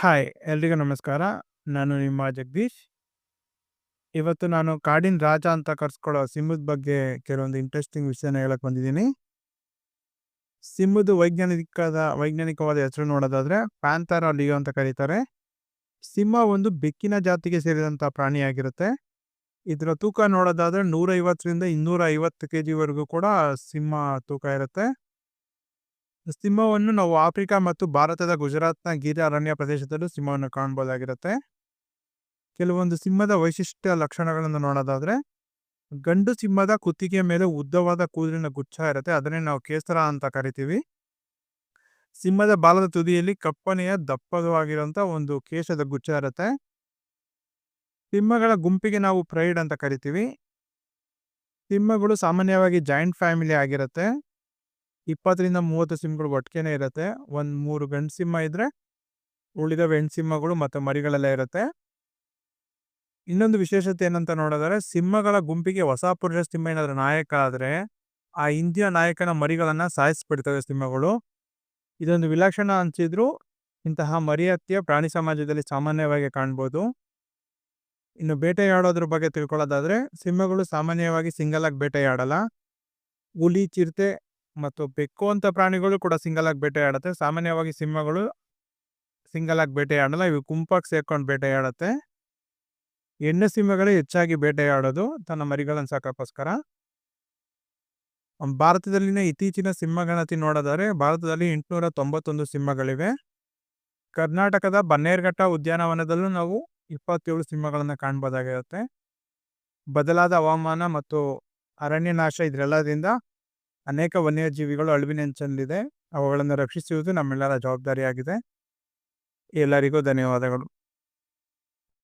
Hi, ಎಲ್ರಿಗೂ ನಮಸ್ಕಾರ. ನಾನು ನಿಮ್ಮ ಜಗದೀಶ್. ಇವತ್ತು ನಾನು ಕಾಡಿನ ರಾಜ ಅಂತ ಕರ್ಸ್ಕೊಳ್ಳೋ ಸಿಂಹದ ಬಗ್ಗೆ ಕೆಲವೊಂದು ಇಂಟ್ರೆಸ್ಟಿಂಗ್ ವಿಷಯನ ಹೇಳಕ್ ಬಂದಿದ್ದೀನಿ. ಸಿಂಹದ ವೈಜ್ಞಾನಿಕದ, ವೈಜ್ಞಾನಿಕವಾದ ಹೆಸರು ನೋಡೋದಾದ್ರೆ ಪ್ಯಾಂಥರ್ ಲಿಯೋ ಅಂತ ಕರೀತಾರೆ. ಸಿಂಹ ಒಂದು ಬೆಕ್ಕಿನ ಜಾತಿಗೆ ಸೇರಿದಂಥ ಪ್ರಾಣಿಯಾಗಿರುತ್ತೆ. ಇದರ ತೂಕ ನೋಡೋದಾದ್ರೆ ನೂರೈವತ್ತರಿಂದ ಇನ್ನೂರ ಐವತ್ತು ಕೆ ಜಿವರೆಗೂ ಕೂಡ ಸಿಂಹ ತೂಕ ಇರುತ್ತೆ. ಸಿಂಹವನ್ನು ನಾವು ಆಫ್ರಿಕಾ ಮತ್ತು ಭಾರತದ ಗುಜರಾತ್ನ ಗಿರಿ ಅರಣ್ಯ ಪ್ರದೇಶದಲ್ಲೂ ಸಿಂಹವನ್ನು ಕಾಣಬಹುದಾಗಿರುತ್ತೆ ಕೆಲವೊಂದು ಸಿಂಹದ ವೈಶಿಷ್ಟ್ಯ ಲಕ್ಷಣಗಳನ್ನು ನೋಡೋದಾದ್ರೆ, ಗಂಡು ಸಿಂಹದ ಕುತ್ತಿಗೆಯ ಮೇಲೆ ಉದ್ದವಾದ ಕೂದಲಿನ ಗುಚ್ಛ ಇರುತ್ತೆ, ಅದನ್ನೇ ನಾವು ಕೇಸರ ಅಂತ ಕರಿತೀವಿ. ಸಿಂಹದ ಬಾಲದ ತುದಿಯಲ್ಲಿ ಕಪ್ಪನೆಯ ದಪ್ಪವಾಗಿರುವಂತ ಒಂದು ಕೇಶದ ಗುಚ್ಛ ಇರುತ್ತೆ. ಸಿಂಹಗಳ ಗುಂಪಿಗೆ ನಾವು ಪ್ರೈಡ್ ಅಂತ ಕರಿತೀವಿ. ಸಿಂಹಗಳು ಸಾಮಾನ್ಯವಾಗಿ ಜಾಯಿಂಟ್ ಫ್ಯಾಮಿಲಿ ಆಗಿರುತ್ತೆ. ಇಪ್ಪತ್ತರಿಂದ ಮೂವತ್ತು ಸಿಂಹಗಳು ಒಟ್ಟಿಗೆನೇ ಇರುತ್ತೆ. ಒಂದು ಮೂರು ಗಂಡು ಸಿಂಹ ಇದ್ರೆ ಉಳಿದ ಹೆಣ್ಣು ಸಿಂಹಗಳು ಮತ್ತು ಮರಿಗಳೆಲ್ಲ ಇರುತ್ತೆ. ಇನ್ನೊಂದು ವಿಶೇಷತೆ ಏನಂತ ನೋಡಿದ್ರೆ ಸಿಂಹಗಳ ಗುಂಪಿಗೆ ಹೊಸ ಪುರುಷ ಸಿಂಹ ಏನಾದರೂ ನಾಯಕ ಆದರೆ ಆ ಹಿಂದಿನ ನಾಯಕನ ಮರಿಗಳನ್ನು ಸಾಯಿಸ್ಬಿಡ್ತವೆ ಸಿಂಹಗಳು. ಇದೊಂದು ವಿಲಕ್ಷಣ ಅನಿಸಿದ್ರು ಇಂತಹ ಮರಿಹತ್ಯೆ ಪ್ರಾಣಿ ಸಮಾಜದಲ್ಲಿ ಸಾಮಾನ್ಯವಾಗಿ ಕಾಣ್ಬೋದು. ಇನ್ನು ಬೇಟೆಯಾಡೋದ್ರ ಬಗ್ಗೆ ತಿಳ್ಕೊಳ್ಳೋದಾದರೆ ಸಿಂಹಗಳು ಸಾಮಾನ್ಯವಾಗಿ ಸಿಂಗಲಾಗಿ ಬೇಟೆಯಾಡಲ್ಲ. ಹುಲಿ, ಚಿರತೆ ಮತ್ತು ಬೆಕ್ಕು ಅಂತ ಪ್ರಾಣಿಗಳು ಕೂಡ ಸಿಂಗಲ್ ಆಗಿ ಬೇಟೆಯಾಡುತ್ತೆ ಸಾಮಾನ್ಯವಾಗಿ ಸಿಂಹಗಳು ಸಿಂಗಲ್ ಆಗಿ ಬೇಟೆಯಾಡಲ್ಲ ಇವು ಗುಂಪಾಗಿ ಸೇರ್ಕೊಂಡು ಬೇಟೆಯಾಡುತ್ತೆ ಹೆಣ್ಣು ಸಿಂಹಗಳೇ ಹೆಚ್ಚಾಗಿ ಬೇಟೆಯಾಡೋದು ತನ್ನ ಮರಿಗಳನ್ನು ಸಾಕೋಕ್ಕೋಸ್ಕರ. ಭಾರತದಲ್ಲಿನ ಇತ್ತೀಚಿನ ಸಿಂಹಗಣತಿ ನೋಡೋದಾದ್ರೆ, ಭಾರತದಲ್ಲಿ ಎಂಟುನೂರ ತೊಂಬತ್ತೊಂದು ಸಿಂಹಗಳಿವೆ. ಕರ್ನಾಟಕದ ಬನ್ನೇರ್ಘಟ್ಟ ಉದ್ಯಾನವನದಲ್ಲೂ ನಾವು ಇಪ್ಪತ್ತೇಳು ಸಿಂಹಗಳನ್ನು ಕಾಣ್ಬೋದಾಗಿರುತ್ತೆ. ಬದಲಾದ ಹವಾಮಾನ ಮತ್ತು ಅರಣ್ಯ ನಾಶ ಇದರೆಲ್ಲದಿಂದ ಅನೇಕ ವನ್ಯಜೀವಿಗಳು ಅಳಿವಿನಂಚಲ್ಲಿದೆ ಅವುಗಳನ್ನು ರಕ್ಷಿಸುವುದು ನಮ್ಮೆಲ್ಲರ ಜವಾಬ್ದಾರಿಯಾಗಿದೆ. ಎಲ್ಲರಿಗೂ ಧನ್ಯವಾದಗಳು.